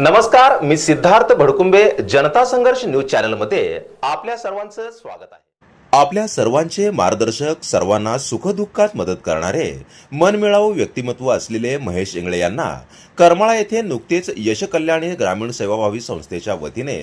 नमस्कार मी सिद्धार्थ भडकुंबे जनता संघर्ष न्यूज चॅनलमध्ये आपल्या सर्वांचं स्वागत आहे. आपल्या सर्वांचे मार्गदर्शक सर्वांना सुखदुःखात मदत करणारे मनमिळावू व्यक्तिमत्व असलेले महेश इंगळे यांना करमाळा येथे नुकतेच यशकल्याणी ग्रामीण सेवाभावी संस्थेच्या वतीने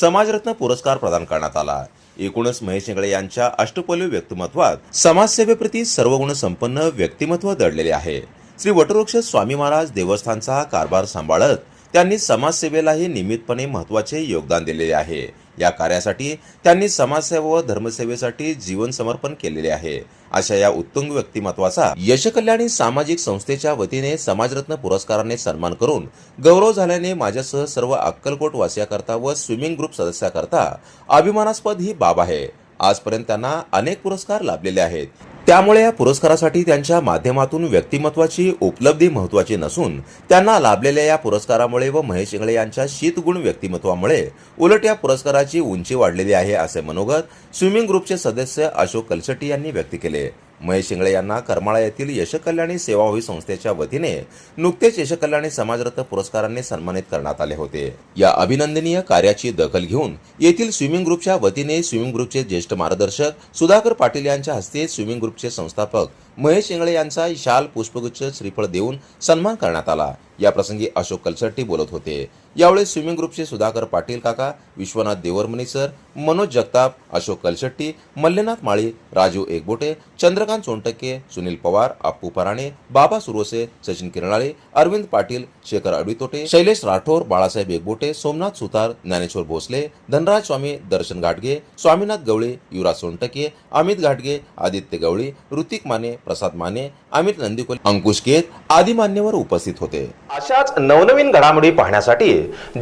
समाजरत्न पुरस्कार प्रदान करण्यात आला. एकूणच महेश इंगळे यांच्या अष्टपैलू व्यक्तिमत्वात समाजसेवेप्रती सर्वगुण संपन्न व्यक्तिमत्व दडलेले आहे. श्री वटवृक्ष स्वामी महाराज देवस्थानचा कारभार सांभाळत त्यांनी समाजसेवेलाही नियमितपणे महत्त्वाचे योगदान दिलेले आहे. या कार्यासाठी त्यांनी समाजसेवा व धर्मसेवेसाठी जीवन समर्पण केलेले आहे. अशा या उत्तुंग व्यक्तिमत्वाचा यशकल्याणी सामाजिक संस्थेच्या वतीने समाजरत्न पुरस्काराने सन्मान करून गौरव झाल्याने माझ्यासह सर्व अक्कलकोट वासियाकरता व स्विमिंग ग्रुप सदस्याकरता अभिमानास्पद ही बाब आहे. आजपर्यंत त्यांना अनेक पुरस्कार लाभलेले आहेत. त्यामुळे या पुरस्कारासाठी त्यांच्या माध्यमातून व्यक्तिमत्वाची उपलब्धी महत्वाची नसून त्यांना लाभलेल्या या पुरस्कारामुळे व महेश इंगळे यांच्या शीतगुण व्यक्तिमत्वामुळे उलट या पुरस्काराची उंची वाढलेली आहे असे मनोगत स्विमिंग ग्रुपचे सदस्य अशोक कलसटी यांनी व्यक्त केले. महेश शिंगळे यांना करमाळा येथील यशकल्याणी सेवाभावी हो संस्थेच्या वतीने नुकतेच यशकल्याणी समाजरत्न पुरस्काराने सन्मानित करण्यात आले होते. या अभिनंदनीय कार्याची दखल घेऊन येथील स्विमिंग ग्रुपच्या वतीने स्विमिंग ग्रुपचे ज्येष्ठ मार्गदर्शक सुधाकर पाटील यांच्या हस्ते स्विमिंग ग्रुपचे संस्थापक महेश इंगळे यांचा शाल पुष्पगुच्छ श्रीफळ देऊन सन्मान करण्यात आला. या प्रसंगी अशोक कलसट्टी बोलत होते. यावेळी स्विमिंग ग्रुपचे सुधाकर पाटील काका विश्वनाथ देवरमणी सर मनोज जगताप अशोक कलशेट्टी मल्लेनाथ माळी राजू एकबोटे चंद्रकांत सोनटक्के सुनील पवार अप्पू पराणे बाबा सुरोसे सचिन किरणाळे अरविंद पाटील शेखर अडवितोटे शैलेश राठोर बाळासाहेब एकबोटे सोमनाथ सुतार ज्ञानेश्वर भोसले धनराज स्वामी दर्शन घाटगे स्वामीनाथ गवळे युवराज सोनटके अमित घाटगे आदित्य गवळी ऋतिक माने प्रसाद माने अमित नंदिकोल अंकुश केत आदी मान्यवर उपस्थित होते. अशाच नवनवीन घडामोडी पाहण्यासाठी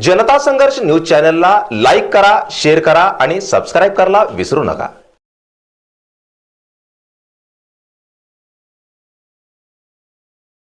जनता संघर्ष न्यूज चॅनलला लाईक करा शेअर करा आणि सबस्क्राईब करायला विसरू नका.